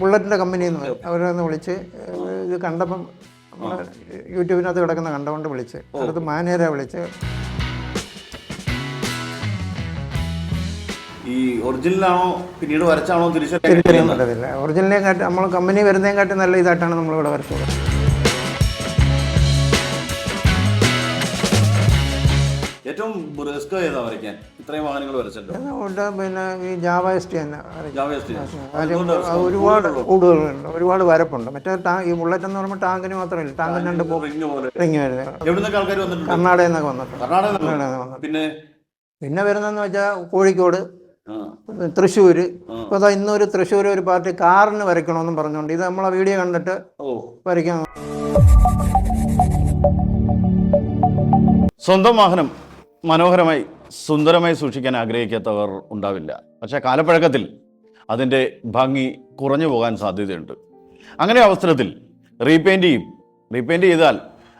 ബുള്ളറ്റിന്റെ കമ്പനിയിൽ നിന്ന് അവരൊന്ന് വിളിച്ച് ഇത് കണ്ടപ്പം യൂട്യൂബിനകത്ത് കിടക്കുന്ന കണ്ടുകൊണ്ട് വിളിച്ച് അടുത്ത് മാനേജരെ വിളിച്ച്. ഈ ഒറിജിനലാണോ പിന്നീട് വരച്ചാണോ തിരിച്ചറിയാൻ പറ്റത്തില്ല ഒറിജിനലേയും കാട്ടി നമ്മൾ കമ്പനി വരുന്നതിനും കാട്ടി നല്ല ഇതായിട്ടാണ് നമ്മളിവിടെ വരച്ചത്. ഏറ്റവും റിസ്ക് ചെയ്താ വരയ്ക്കാൻ? ഇത്രയും വാഹനങ്ങൾ വരച്ചല്ലോ അതുകൊണ്ട് പിന്നെ ഈ ജാവ എസ് ടി തന്നെ. ജാവേസ്റ്റ് ഒരുപാട് കൂടുതലുണ്ട് ഒരുപാട് വരപ്പുണ്ട്. മറ്റേ ഈ ബുള്ളറ്റ് എന്ന് പറയുമ്പോൾ ടാങ്കിന് മാത്രമല്ല ടാങ്കിന് രണ്ട് റിങ് വരുന്നത്. കർണാടകയിൽ നിന്നൊക്കെ വന്നിട്ടുണ്ട്. പിന്നെ? പിന്നെ വരുന്നതെന്ന് വെച്ചാൽ കോഴിക്കോട് തൃശ്ശൂർ ഇപ്പൊ ഇപ്പോൾ അതാ ഇന്നൊരു തൃശ്ശൂർ ഒരു പാർട്ടി കാറിന് വരയ്ക്കണമെന്നും പറഞ്ഞുകൊണ്ട് ഇത് നമ്മളെ വീഡിയോ കണ്ടിട്ട് വരയ്ക്കാൻ സ്വന്തം വാഹനം മനോഹരമായി സുന്ദരമായി സൂക്ഷിക്കാൻ ആഗ്രഹിക്കാത്തവർ ഉണ്ടാവില്ല. പക്ഷേ കാലപ്പഴക്കത്തിൽ അതിന്റെ ഭംഗി കുറഞ്ഞു പോകാൻ സാധ്യതയുണ്ട്. അങ്ങനെ അവസരത്തിൽ റീപെയിന്റ് ചെയ്യും. റീപെയിന്റ് ചെയ്താൽ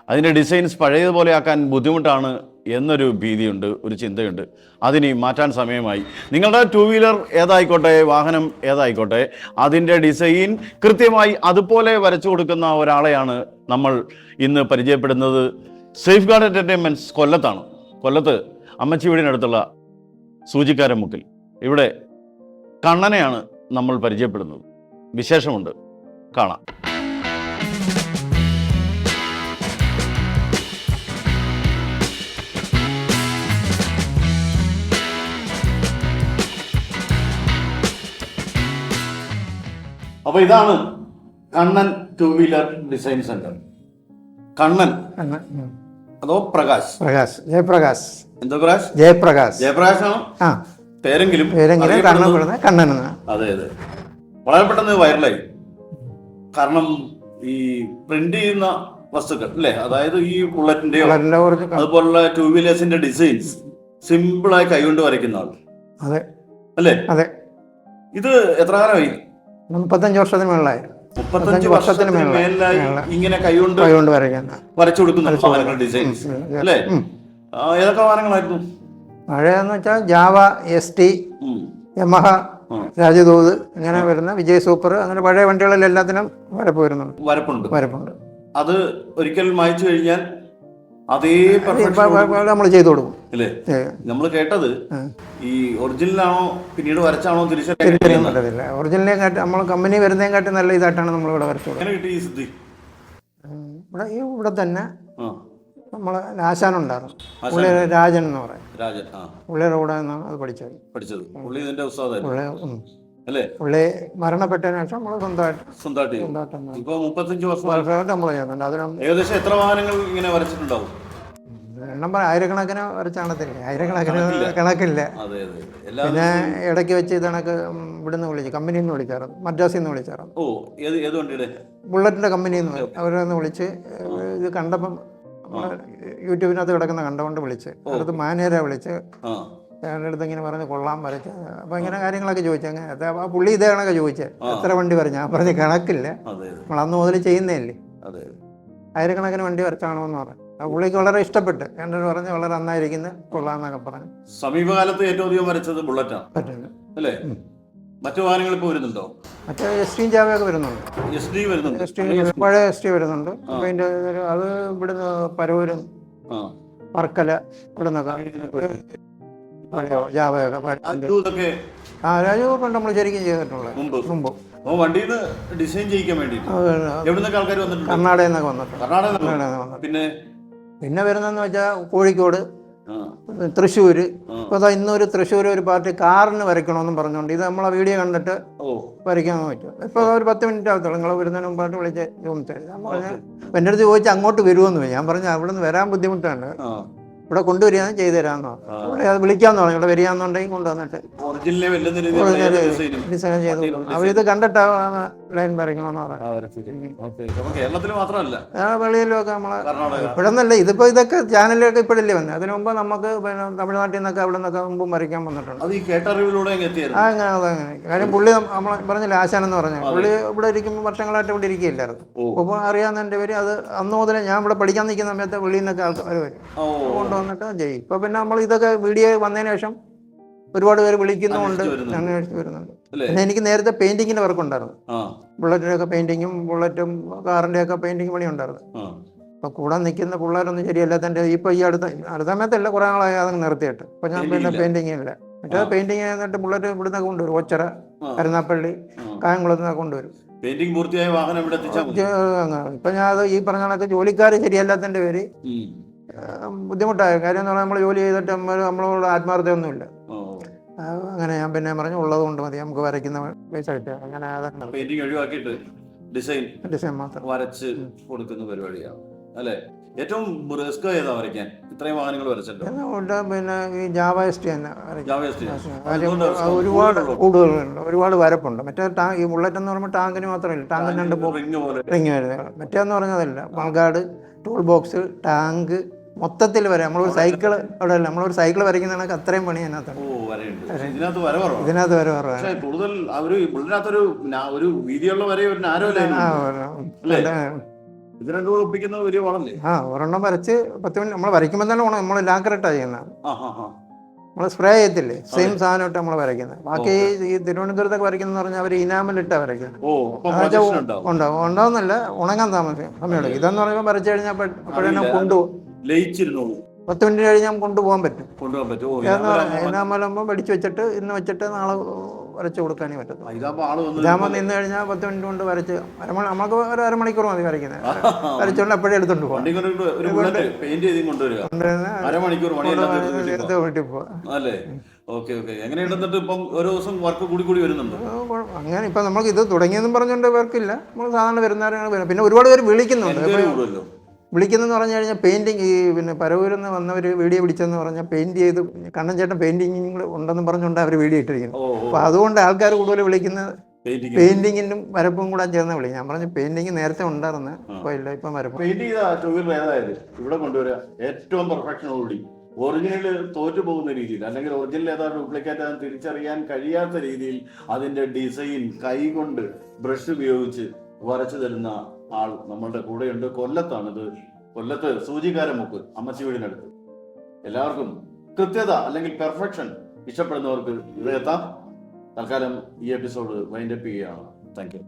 അതിന്റെ ഡിസൈൻസ് പഴയതുപോലെ ആക്കാൻ ബുദ്ധിമുട്ടാണ് എന്നൊരു ഭീതിയുണ്ട് ഒരു ചിന്തയുണ്ട്. അതിനി മാറ്റാൻ സമയമായി. നിങ്ങളുടെ ടു വീലർ ഏതായിക്കോട്ടെ വാഹനം ഏതായിക്കോട്ടെ അതിന്റെ ഡിസൈൻ കൃത്യമായി അതുപോലെ വരച്ചു കൊടുക്കുന്ന ഒരാളെയാണ് നമ്മൾ ഇന്ന് പരിചയപ്പെടുന്നത്. സേഫ് ഗാർഡ് എന്റർടൈൻമെന്റ്സ് കൊല്ലത്താണ്. കൊല്ലത്ത് അമ്മച്ചി വീടിനടുത്തുള്ള സൂചിക്കാരൻ മുക്കിൽ. ഇവിടെ കണ്ണനെയാണ് നമ്മൾ പരിചയപ്പെടുന്നത്. വിശേഷമുണ്ട്. കാണാം. അപ്പൊ ഇതാണ് Kannan two wheeler design centre. Kannan. അതോ പ്രകാശ്? പ്രകാശ്. ജയപ്രകാശ്. എന്തോ പ്രകാശ്? ജയപ്രകാശ്. ജയപ്രകാശ് ആണോ ആ. പേരെങ്കിലും പേരെങ്കിലും കണ്ണൻ അറിയപ്പെടുന്നത് കണ്ണൻ അതെ അതെ. വളരെ പെട്ടെന്ന് വൈറലായി കാരണം ഈ പ്രിന്റ് ചെയ്യുന്ന വസ്തുക്കൾ അല്ലേ? അതായത് ഈ ബുള്ളറ്റിന്റെ അതുപോലുള്ള ടൂ വീലേഴ്സിന്റെ ഡിസൈൻസ് സിമ്പിൾ ആയി കൈകൊണ്ട് വരയ്ക്കുന്ന ആൾ. അതെ. അല്ലേ? അതെ. ഇത് എത്ര കാലമായി? മുപ്പത്തഞ്ച് വർഷത്തിന് മുകളിലായി. മുപ്പത്തഞ്ച് വർഷത്തിന് മേലായി ഇങ്ങനെ കൈകൊണ്ട് കൈകൊണ്ട് വരയ്ക്കുന്ന വരച്ചു കൊടുക്കുന്ന ഡിസൈൻസ്. അല്ലേ? ഏതൊക്കെ വാഹനങ്ങളായിരുന്നു? പഴയതെന്ന് വെച്ചാൽ Jawa S T Yamaha. Rajdoot അങ്ങനെ വരുന്ന വിജയ് സൂപ്പർ അങ്ങനെ പഴയ വണ്ടികളിൽ എല്ലാത്തിനും വരപ്പ് വരുന്നുണ്ട്. വരപ്പുണ്ട്. വരപ്പുണ്ട്. അത് ഒരിക്കൽ മായിച്ചു കഴിഞ്ഞാൽ അതേ നമ്മൾ ചെയ്തു കൊടുക്കും. അല്ലേ നമ്മൾ കേട്ടത് ഈ ഒറിജിനലാണോ പിന്നീട് വരച്ചാണോ തിരിച്ചറിയാൻ പറ്റത്തില്ല. കാട്ടി നമ്മൾ കമ്പനി വരുന്നതിനും കാട്ടി നല്ല ഇതായിട്ടാണ് നമ്മളിവിടെ വരച്ചു കൊടുക്കുന്നത്. ഇവിടെ ഇവിടെ തന്നെ ആ. നമ്മൾ ആശാനുണ്ടായിരുന്നു പുള്ളി രാജൻ എന്ന് പറയും. രാജൻ പുള്ളിയുടെ കൂടെ നിന്നാണ് അത് പഠിച്ചത്. പഠിച്ചത്. പുള്ളി ഇതിന്റെ. അല്ലേ? പുള്ളി മരണപ്പെട്ടതിന് ശേഷം നമ്മൾ സ്വന്തമായിട്ട് സ്വന്തമായിട്ട്. സ്വന്തമായിട്ട് ഇപ്പൊ മുപ്പത്തഞ്ച് വർഷം വർഷമായിട്ട് നമ്മൾ ചെയ്യുന്നുണ്ട്. അതിനും ഏകദേശം എത്ര വാഹനങ്ങൾ ഇങ്ങനെ വരച്ചിട്ടുണ്ടാവും? എണ്ണം പറ ആയിരക്കണക്കിന് വരച്ചാണത്തില്ലേ? ആയിരക്കണക്കിന് കണക്കില്ല. പിന്നെ ഇടയ്ക്ക് വെച്ച് ഇത് കണക്ക് ഇവിടുന്ന് വിളിച്ചു കമ്പനിയിൽ നിന്ന് വിളിച്ചായിരുന്നു. മദ്രാസിൽ നിന്ന് വിളിച്ചായിരുന്നു. ഓ ഏത് വണ്ടിയുടെ? ബുള്ളറ്റിന്റെ കമ്പനിയിൽ നിന്ന് അവരൊന്ന് വിളിച്ച് ഏഹ് ഇത് കണ്ടപ്പം യൂട്യൂബിനകത്ത് കിടക്കുന്ന കണ്ടുകൊണ്ട് വിളിച്ച് അടുത്ത് മാനേജരെ വിളിച്ച് ആ ഞങ്ങളുടെ അടുത്ത് ഇങ്ങനെ പറഞ്ഞ് കൊള്ളാൻ വരച്ച്. അപ്പം ഇങ്ങനെ കാര്യങ്ങളൊക്കെ ചോദിച്ചു. അങ്ങനെ ആ പുള്ളി ഇതേ കണക്കെ ചോദിച്ചത് എത്ര വണ്ടി പറഞ്ഞു ഞാൻ പറഞ്ഞ കണക്കില്ല. നമ്മൾ അന്ന് മുതൽ ചെയ്യുന്നതല്ലേ. ആയിരക്കണക്കിന് വണ്ടി വരച്ചാണോന്ന് പറഞ്ഞു. ആ പുള്ളിക്ക് വളരെ ഇഷ്ടപ്പെട്ട്. എന്നോട് പറഞ്ഞ് വളരെ നന്നായിരിക്കുന്നു. കൊള്ളാന്നൊക്കെ പറഞ്ഞു. സമീപകാലത്ത് ഏറ്റവും അധികം വരച്ചത് ബുള്ളറ്റാണ്. അല്ലേ? മറ്റു വാഹനങ്ങൾ ഇപ്പോൾ വരുന്നുണ്ടോ? മറ്റേ എസ് ടി ജാവയൊക്കെ വരുന്നുണ്ട്. എസ് വരുന്നുണ്ട്. എസ് ടി പഴയ എസ് ടി വരുന്നുണ്ട്. അപ്പം അതിന്റെ അത് ഇവിടുന്ന് പരവൂരും ആ. വർക്കല ഇവിടുന്നൊക്കെ. പഴയ ജാവയൊക്കെ ആ രാജഗോപാൽ നമ്മൾ ശരിക്കും ചെയ്തിട്ടുള്ളത്. മുമ്പ്. മുമ്പ്. വണ്ടിയിൽ ഡിസൈൻ ചെയ്യിക്കാൻ വേണ്ടി ആൾക്കാർ വന്നിട്ടുണ്ട്? കർണാടകയിൽ നിന്നൊക്കെ വന്നിട്ടുണ്ട്. കർണാടക കർണാടകയിൽ നിന്ന് പിന്നെ? പിന്നെ വരുന്നതെന്ന് വെച്ചാൽ കോഴിക്കോട് തൃശ്ശൂര്. തൃശ്ശൂർ. ഇപ്പോൾ അതാ ഇന്നൊരു തൃശ്ശൂർ ഒരു പാർട്ടി കാറിന് വരയ്ക്കണമെന്നും പറഞ്ഞുകൊണ്ട് ഇത് നമ്മളെ വീഡിയോ കണ്ടിട്ട് വരയ്ക്കാൻ പറ്റും. ഇപ്പോൾ ഒരു പത്ത് മിനിറ്റ് ആകത്തുള്ളൂ നിങ്ങൾ വരുന്നതിന് മുമ്പായിട്ട് വിളിച്ച് ചോദിച്ചത് ഞാൻ പറഞ്ഞു എന്റെ അടുത്ത് ചോദിച്ചാൽ അങ്ങോട്ട് വരുമെന്ന് ഞാൻ പറഞ്ഞു അവിടെ നിന്ന് വരാൻ ബുദ്ധിമുട്ടാണ്. ഇവിടെ കൊണ്ടുവരികയെന്ന് ചെയ്തു തരാമെന്ന് പറഞ്ഞു ഇവിടെ അത് വിളിക്കാമെന്ന് പറഞ്ഞു. ഇവിടെ വരികയാണെന്നുണ്ടെങ്കിൽ കൊണ്ടുവന്നിട്ട് ഡിസൈൻ ചെയ്ത്. കൊടുക്കും. അവരിത് കണ്ടിട്ടാണ് ലൈൻ ആ വെളിയിലൊക്കെ നമ്മളെ ഇവിടെന്നല്ല ഇതിപ്പോ ഇതൊക്കെ ചാനലിലൊക്കെ ഇപ്പോഴല്ലേ വന്നത് അതിനു മുമ്പ് നമുക്ക് പിന്നെ തമിഴ്നാട്ടിൽ നിന്നൊക്കെ അവിടെ നിന്നൊക്കെ മുമ്പും വരയ്ക്കാൻ വന്നിട്ടുണ്ട്. അങ്ങനെ അതങ്ങനെ കാര്യം പുള്ളി നമ്മൾ പറഞ്ഞില്ല ആശാനെന്ന് പറഞ്ഞു. പുള്ളി ഇവിടെ ഇരിക്കുമ്പോൾ വർഷങ്ങളായിട്ട് ഇവിടെ ഇരിക്കുകയില്ലായിരുന്നു. അപ്പോൾ അറിയാവുന്ന എന്റെ പേര് അത് അന്ന് മുതലേ ഞാൻ ഇവിടെ പഠിക്കാൻ നിൽക്കുന്ന സമയത്ത് വെളിയിൽ നിന്നൊക്കെ ആൾക്കാർ വരും. ഓ ജയിക്കും ഇപ്പോൾ പിന്നെ നമ്മൾ ഇതൊക്കെ വീഡിയോ വന്നതിന് ശേഷം ഒരുപാട് പേര് വിളിക്കുന്നുണ്ട് അന്വേഷിച്ച് വരുന്നുണ്ട്. പിന്നെ എനിക്ക് നേരത്തെ പെയിന്റിങ്ങിന്റെ വർക്ക് ഉണ്ടായിരുന്നു. ബുള്ളറ്റിന്റെ ഒക്കെ പെയിന്റിങ്ങും ബുള്ളറ്റും കാറിന്റെ ഒക്കെ പെയിന്റിങ് പണി ഉണ്ടായിരുന്നു. അപ്പൊ കൂടെ നിൽക്കുന്ന പിള്ളേരൊന്നും ശരിയല്ല. തന്റെ ഇപ്പൊ ഈ അടുത്ത അടുത്ത സമയത്തല്ല കുറെ നാളായി അതങ്ങ് നിർത്തിയിട്ട്. ഇപ്പൊ ഞാൻ പിന്നെ. പെയിന്റിങ് ഇല്ല. മറ്റേ പെയിന്റിങ് എന്നിട്ട് ബുള്ളറ്റ് ഇവിടുന്ന് കൊണ്ടുവരും. ഒച്ചറ കരുന്നാപ്പള്ളി കരുനാപ്പള്ളി കായംകുളത്ത് നിന്നൊക്കെ കൊണ്ടുവരും. പെയിന്റിംഗ് പൂർത്തിയായ വാഹനം ഇവിടെ ഇപ്പൊ ഞാൻ അത് ഈ പറഞ്ഞ കണക്ക് ജോലിക്കാർ ശരിയല്ലാത്തതിന്റെ പേര്. ബുദ്ധിമുട്ടായ. കാര്യം എന്ന് പറഞ്ഞാൽ നമ്മൾ ജോലി ചെയ്തിട്ട് നമ്മൾ നമ്മളോട് ആത്മാർത്ഥയൊന്നുമില്ല ഓ. അങ്ങനെ ഞാൻ പിന്നെ പറഞ്ഞു ഉള്ളത് കൊണ്ട് മതി നമുക്ക് വരയ്ക്കുന്ന പൈസ കിട്ടുക. അങ്ങനെ അതൊക്കെ ഡിസൈൻ ഡിസൈൻ മാത്രം. വരച്ച് കൊടുക്കുന്ന പരിപാടിയാണ് അല്ലേ? ഏറ്റവും റിസ്ക് ഏതാ വരയ്ക്കാൻ? ഇത്രയും വാഹനങ്ങൾ വരച്ചല്ലോ പിന്നെ ഈ ജാവ എസ് ടി തന്നെ ഒരുപാട് കൂടുതലുണ്ട്. ഒരുപാട് വരപ്പുണ്ട്. മറ്റേ ടാങ്ക് ഈ ബുള്ളറ്റ് എന്ന് പറയുമ്പോൾ ടാങ്കിന് മാത്രമല്ല ടാങ്കിന് രണ്ട് റിങ് വരുന്നത് മറ്റേന്ന് പറഞ്ഞതല്ല മൾഗാർഡ് ടൂൾ ബോക്സ് ടാങ്ക് മൊത്തത്തിൽ വരെ നമ്മളൊരു സൈക്കിൾ അവിടെ അല്ല നമ്മളൊരു സൈക്കിൾ വരയ്ക്കുന്ന കണക്ക് അത്രയും പണി അതിനകത്തുണ്ട് പക്ഷേ ഇതിനകത്ത് വര കുറവാണ്. കൂടുതൽ ഇതിനകത്തൊരു ഒരു വീതിയുള്ള വരെ ഒരു നാരോ ലൈൻ. ഇത് രണ്ടും ഒപ്പിക്കുന്ന വലിയ വളല്ലേ? ആ ഒരെണ്ണം വരച്ച് പത്ത് മിനിറ്റ് നമ്മൾ വരയ്ക്കുമ്പോൾ തന്നെ ഓണം നമ്മൾ ലാക്കറിട്ടാണ് ചെയ്യുന്നത്. നമ്മൾ സ്പ്രേ ചെയ്യത്തില്ലേ? സെയിം സാധനം ഇട്ട് നമ്മൾ വരയ്ക്കുന്നത്. ബാക്കി ഈ തിരുവനന്തപുരത്തൊക്കെ വരയ്ക്കുന്ന പറഞ്ഞാൽ അവർ ഇനാമലിട്ടാണ് വരയ്ക്കുന്നത്. ഉണ്ടാവും. ഉണ്ടാവും ഉണ്ടാവുന്നില്ല ഉണങ്ങാൻ താമസിക്കും സമയമുണ്ട്. ഇതെന്ന് പറയുമ്പോൾ വരച്ചു കഴിഞ്ഞാൽ അപ്പോഴേ കൊണ്ടുപോകും. ലയിച്ചിരുന്നോളൂ പത്ത് മിനിറ്റ് കഴിഞ്ഞാൽ കൊണ്ടുപോകാൻ പറ്റും. കൊണ്ടുപോകാൻ പറ്റും. ഇനാമലാകുമ്പോൾ പഠിച്ചു വെച്ചിട്ട് ഇന്ന് വെച്ചിട്ട് നാളെ വരച്ചു കൊടുക്കാനേ പറ്റത്തുള്ളൂ. ഇതാകുമ്പോൾ നിന്ന് കഴിഞ്ഞാൽ പത്ത് മിനിറ്റ് കൊണ്ട് വരച്ച് അരമണി നമുക്ക് ഒരു അരമണിക്കൂർ മതി വരയ്ക്കുന്നത്. വരച്ചുകൊണ്ട് അപ്പോഴേ എടുത്തോണ്ട് പോകാം കൊണ്ടുവരുന്ന വീട്ടിൽ ഓക്കെ ഓക്കെ. എങ്ങനെയുണ്ടെന്നിട്ട് ഇപ്പം ഓരോ ദിവസം വർക്ക് കൂടി കൂടി വരുന്നുണ്ട്. അങ്ങനെ ഇപ്പം നമുക്ക് ഇത് തുടങ്ങിയെന്നും പറഞ്ഞുകൊണ്ട് വർക്കില്ല നമ്മൾ സാധാരണ വരുന്നവരാണ് പിന്നെ ഒരുപാട് പേര് വിളിക്കുന്നുണ്ട്. വിളിക്കുന്നെന്ന് പറഞ്ഞു കഴിഞ്ഞാൽ പെയിന്റിങ് ഈ പിന്നെ പരവൂരിൽ നിന്ന് വന്നവർ വീഡിയോ പിടിച്ചെന്ന് പറഞ്ഞാൽ പെയിന്റ് ചെയ്ത് കണ്ണൻ ചേട്ടൻ പെയിന്റിങ് ഉണ്ടെന്ന് പറഞ്ഞുകൊണ്ട് അവർ വീഡിയോ ഇട്ടിരിക്കുന്നത് അപ്പോൾ അതുകൊണ്ട് ആൾക്കാർ കൂടുതൽ വിളിക്കുന്നത് പെയിന്റിങ് പെയിന്റിങ്ങിനും വരപ്പും കൂടെ ചേർന്ന് വിളി ഞാൻ പറഞ്ഞു പെയിന്റിങ് നേരത്തെ ഉണ്ടായിരുന്നു. ഇപ്പൊ ഇല്ല ഇപ്പം വരപ്പ്. പെയിന്റ് ചെയ്ത ടൂ വീലർ ഇവിടെ കൊണ്ടുവരിക ഏറ്റവും പെർഫെക്ഷനോടുകൂടി ഒറിജിനൽ തോറ്റു പോകുന്ന രീതിയിൽ അല്ലെങ്കിൽ ഒറിജിനൽ ഏതാ ഡ്യൂപ്ലിക്കേറ്റ് ആണെന്ന് തിരിച്ചറിയാൻ കഴിയാത്ത രീതിയിൽ അതിന്റെ ഡിസൈൻ കൈകൊണ്ട് ബ്രഷ് ഉപയോഗിച്ച് വരച്ചു തരുന്ന ആൾ നമ്മളുടെ കൂടെയുണ്ട്. കൊല്ലത്താണ് ഇത്. കൊല്ലത്ത് സൂചികാരമുക്ക് അമ്മച്ചി വീടിനടുത്ത്. എല്ലാവർക്കും കൃത്യത അല്ലെങ്കിൽ പെർഫെക്ഷൻ ഇഷ്ടപ്പെടുന്നവർക്ക് ഇവിടെ എത്താം തൽക്കാലം ഈ എപ്പിസോഡ് വൈൻഡപ്പ് ചെയ്യുകയാണ്. Thank you